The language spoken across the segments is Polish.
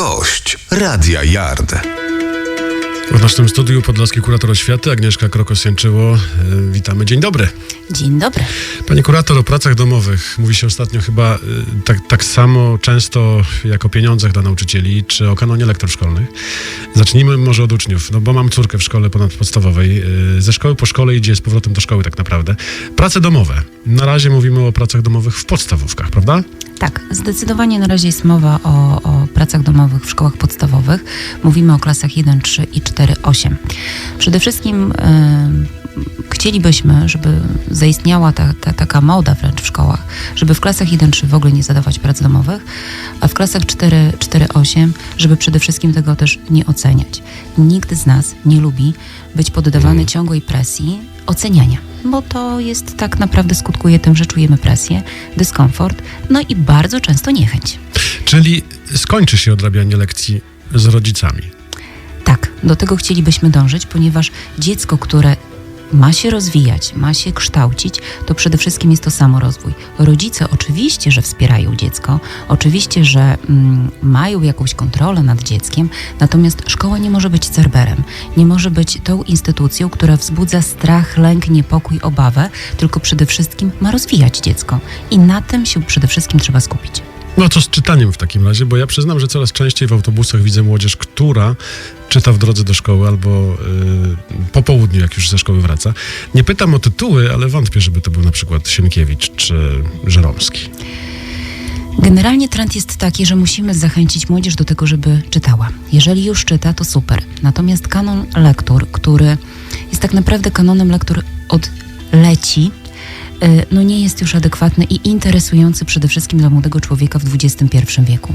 Gość Radia Yard. W naszym studiu podlaski kurator oświaty Agnieszka Krokos-Jęczyło. E, Witamy, dzień dobry. Dzień dobry. Pani kurator, o pracach domowych mówi się ostatnio chyba e, tak, tak samo często jak o pieniądzach dla nauczycieli, czy o kanonie lektur szkolnych. Zacznijmy może od uczniów, no bo mam córkę w szkole ponadpodstawowej. E, Ze szkoły po szkole idzie z powrotem do szkoły tak naprawdę. Prace domowe. Na razie mówimy o pracach domowych w podstawówkach, prawda? Tak, zdecydowanie na razie jest mowa o, o pracach domowych w szkołach podstawowych. Mówimy o klasach 1, 3 i 4, 8. Przede wszystkim chcielibyśmy, żeby zaistniała ta, ta, taka moda wręcz w szkołach, żeby w klasach 1, 3 w ogóle nie zadawać prac domowych, a w klasach 4, 4, 8, żeby przede wszystkim tego też nie oceniać. Nikt z nas nie lubi być poddawany ciągłej presji oceniania, bo to jest tak naprawdę skutkuje tym, że czujemy presję, dyskomfort, no i bardzo często niechęć. Czyli skończy się odrabianie lekcji z rodzicami. Tak, do tego chcielibyśmy dążyć, ponieważ dziecko, które ma się rozwijać, ma się kształcić, to przede wszystkim jest to samorozwój. Rodzice oczywiście, że wspierają dziecko, oczywiście, że mm, mają jakąś kontrolę nad dzieckiem, natomiast szkoła nie może być cerberem, nie może być tą instytucją, która wzbudza strach, lęk, niepokój, obawę, tylko przede wszystkim ma rozwijać dziecko. I na tym się przede wszystkim trzeba skupić. No co z czytaniem w takim razie? Bo ja przyznam, że coraz częściej w autobusach widzę młodzież, która czyta w drodze do szkoły albo y, po południu, jak już ze szkoły wraca. Nie pytam o tytuły, ale wątpię, żeby to był na przykład Sienkiewicz czy Żeromski. Generalnie trend jest taki, że musimy zachęcić młodzież do tego, żeby czytała. Jeżeli już czyta, to super. Natomiast kanon lektur, który jest tak naprawdę kanonem lektur od leci, no nie jest już adekwatny i interesujący przede wszystkim dla młodego człowieka w XXI wieku.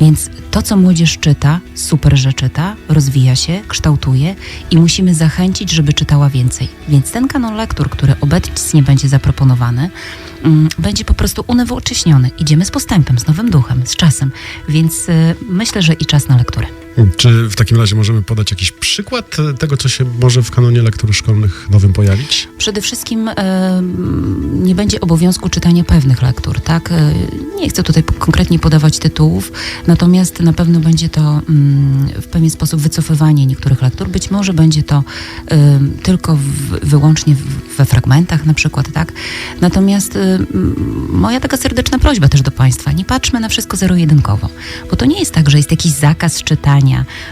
Więc to, co młodzież czyta, super, że czyta, rozwija się, kształtuje i musimy zachęcić, żeby czytała więcej. Więc ten kanon lektur, który obecnie będzie zaproponowany, mm, będzie po prostu unowocześniony. Idziemy z postępem, z nowym duchem, z czasem. Więc y, myślę, że i czas na lekturę. Czy w takim razie możemy podać jakiś przykład tego, co się może w kanonie lektur szkolnych nowym pojawić? Przede wszystkim e, nie będzie obowiązku czytania pewnych lektur, tak? E, nie chcę tutaj konkretnie podawać tytułów, natomiast na pewno będzie to mm, w pewien sposób wycofywanie niektórych lektur. Być może będzie to e, tylko w, wyłącznie w, we fragmentach na przykład, tak? Natomiast e, moja taka serdeczna prośba też do Państwa, nie patrzmy na wszystko zero-jedynkowo, bo to nie jest tak, że jest jakiś zakaz czytania,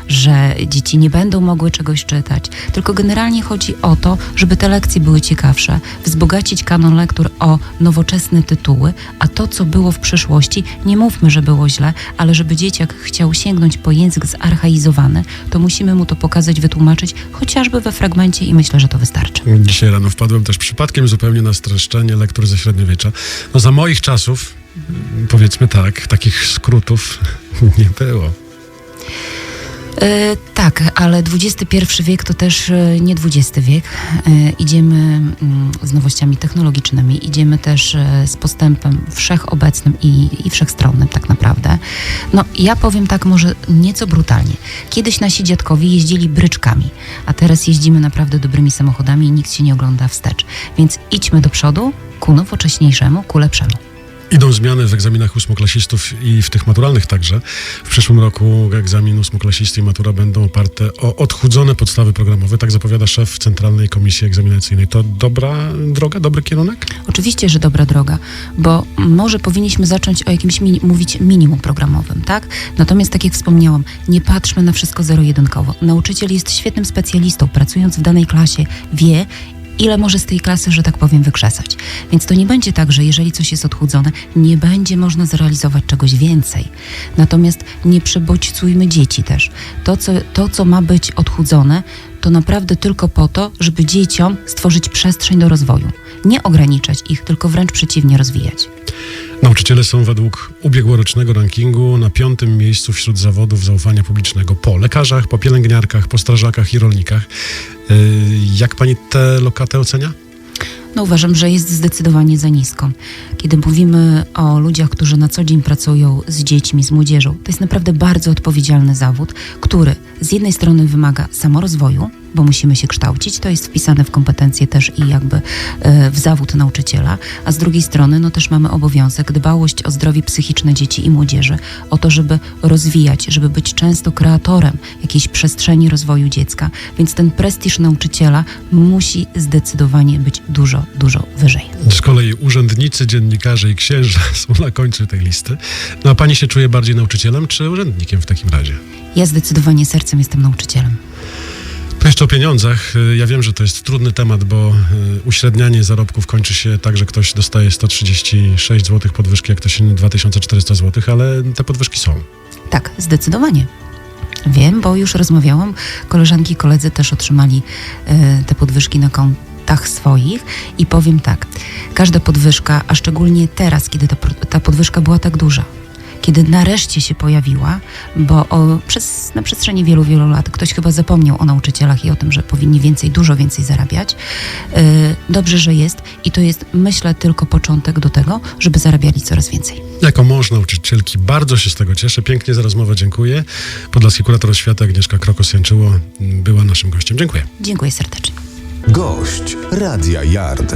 że dzieci nie będą mogły czegoś czytać, tylko generalnie chodzi o to, żeby te lekcje były ciekawsze, wzbogacić kanon lektur o nowoczesne tytuły, a to, co było w przeszłości, nie mówmy, że było źle, ale żeby dzieciak chciał sięgnąć po język zarchaizowany, to musimy mu to pokazać, wytłumaczyć, chociażby we fragmencie i myślę, że to wystarczy. Dzisiaj rano wpadłem też przypadkiem zupełnie na streszczenie lektur ze średniowiecza. No za moich czasów, powiedzmy tak, takich skrótów nie było. E, tak, ale XXI wiek to też e, nie XX wiek. E, idziemy mm, z nowościami technologicznymi, idziemy też z postępem wszechobecnym i, i wszechstronnym tak naprawdę. No ja powiem tak może nieco brutalnie. Kiedyś nasi dziadkowie jeździli bryczkami, a teraz jeździmy naprawdę dobrymi samochodami i nikt się nie ogląda wstecz. Więc idźmy do przodu ku nowocześniejszemu, ku lepszemu. Idą zmiany w egzaminach ósmoklasistów i w tych maturalnych także. W przyszłym roku egzamin ósmoklasisty i matura będą oparte o odchudzone podstawy programowe, tak zapowiada szef Centralnej Komisji Egzaminacyjnej. To dobra droga, dobry kierunek? Oczywiście, że dobra droga, bo może powinniśmy zacząć o jakimś mówić minimum programowym, tak? Natomiast tak jak wspomniałam, nie patrzmy na wszystko zero-jedynkowo. Nauczyciel jest świetnym specjalistą, pracując w danej klasie, wie, ile może z tej klasy, że tak powiem, wykrzesać. Więc to nie będzie tak, że jeżeli coś jest odchudzone, nie będzie można zrealizować czegoś więcej. Natomiast nie przebodźcujmy dzieci też. To co, to, co ma być odchudzone, to naprawdę tylko po to, żeby dzieciom stworzyć przestrzeń do rozwoju. Nie ograniczać ich, tylko wręcz przeciwnie rozwijać. Nauczyciele są według ubiegłorocznego rankingu na piątym miejscu wśród zawodów zaufania publicznego po lekarzach, po pielęgniarkach, po strażakach i rolnikach. Yy, Jak pani tę lokatę ocenia? No uważam, że jest zdecydowanie za nisko. Kiedy mówimy o ludziach, którzy na co dzień pracują z dziećmi, z młodzieżą, to jest naprawdę bardzo odpowiedzialny zawód, który z jednej strony wymaga samorozwoju, bo musimy się kształcić. To jest wpisane w kompetencje też i jakby e, w zawód nauczyciela. A z drugiej strony, no też mamy obowiązek dbałość o zdrowie psychiczne dzieci i młodzieży, o to, żeby rozwijać, żeby być często kreatorem jakiejś przestrzeni rozwoju dziecka. Więc ten prestiż nauczyciela musi zdecydowanie być dużo, dużo wyżej. Z kolei urzędnicy, dziennikarze i księża są na końcu tej listy. No a pani się czuje bardziej nauczycielem czy urzędnikiem w takim razie? Ja zdecydowanie sercem jestem nauczycielem. To jeszcze o pieniądzach. Y, Ja wiem, że to jest trudny temat, bo y, uśrednianie zarobków kończy się tak, że ktoś dostaje 136 zł podwyżki, a ktoś inny 2400 zł, ale te podwyżki są. Tak, zdecydowanie. Wiem, bo już rozmawiałam. Koleżanki i koledzy też otrzymali e, te podwyżki na kontach swoich i powiem tak, każda podwyżka, a szczególnie teraz, kiedy ta, ta podwyżka była tak duża, kiedy nareszcie się pojawiła, bo o, przez, na przestrzeni wielu, wielu lat ktoś chyba zapomniał o nauczycielach i o tym, że powinni więcej, dużo więcej zarabiać. E, dobrze, że jest i to jest, myślę, tylko początek do tego, żeby zarabiali coraz więcej. Jako mąż nauczycielki bardzo się z tego cieszę. Pięknie za rozmowę dziękuję. Podlaski kurator oświaty Agnieszka Krokos-Janczyło była naszym gościem. Dziękuję. Dziękuję serdecznie. Gość Radia Yard.